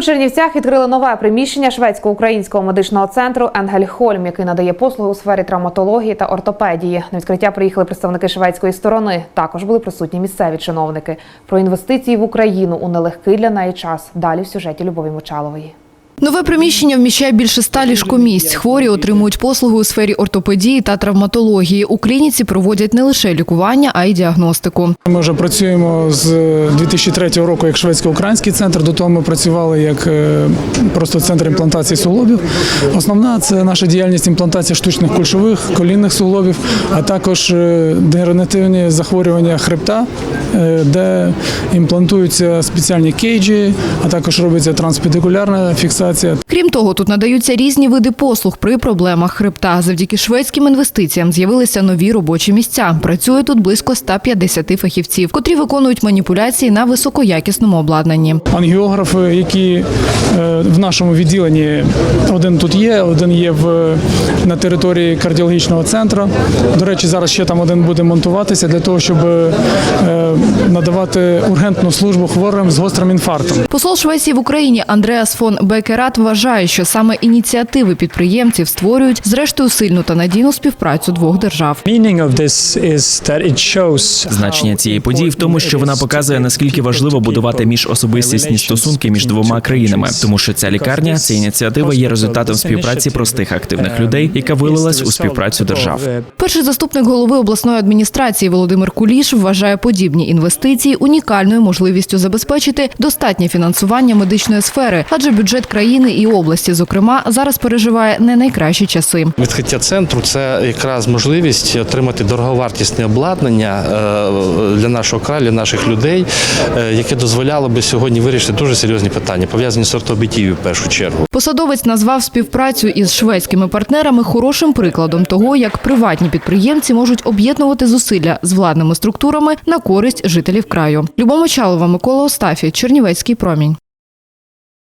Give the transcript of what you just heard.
У Чернівцях відкрили нове приміщення шведсько-українського медичного центру Енгельхольм, який надає послуги у сфері травматології та ортопедії. На відкриття приїхали представники шведської сторони. Також були присутні місцеві чиновники. Про інвестиції в Україну у нелегкий для неї час. Далі в сюжеті Любові Мочалової. Нове приміщення вміщає більше ста ліжкомісць. Хворі отримують послуги у сфері ортопедії та травматології. У клініці проводять не лише лікування, а й діагностику. Ми вже працюємо з 2003 року як шведсько-український центр. До того ми працювали як е, просто центр імплантації суглобів. Основна це наша діяльність імплантації штучних кульшових, колінних суглобів, а також е, дегенеративні захворювання хребта, е, де імплантуються спеціальні кейджі, а також робиться транспедикулярна фіксація. Крім того, тут надаються різні види послуг при проблемах хребта. Завдяки шведським інвестиціям з'явилися нові робочі місця. Працює тут близько 150 фахівців, котрі виконують маніпуляції на високоякісному обладнанні. Ангіографи, які е, в нашому відділенні один тут є, один є в на території кардіологічного центру. До речі, зараз ще там один буде монтуватися для того, щоб е, надавати ургентну службу хворим з гострим інфарктом. Посол Швеції в Україні Андреас фон Бекерат вважає, що саме ініціативи підприємців створюють зрештою сильну та надійну співпрацю двох держав. Значення цієї події в тому, що вона показує наскільки важливо будувати міжособистісні стосунки між двома країнами, тому що ця лікарня, ця ініціатива є результатом співпраці простих активних людей, яка вилилась у співпрацю держав. Перший заступник голови обласної адміністрації Володимир Куліш вважає подібні інвестиції унікальною можливістю забезпечити достатнє фінансування медичної сфери, адже бюджет країни і області, зокрема, зараз переживає не найкращі часи. Відкриття центру це якраз можливість отримати дороговартісне обладнання е, для нашого краю, для наших людей, е, яке дозволяло би сьогодні вирішити дуже серйозні питання, пов'язані з ортопедією в першу чергу. Посадовець назвав співпрацю із шведськими партнерами хорошим прикладом того, як приватні підприємці можуть об'єднувати зусилля з владними структурами на користь жителів краю. Любов Мочалова, Микола Остафій, Чернівецький промінь.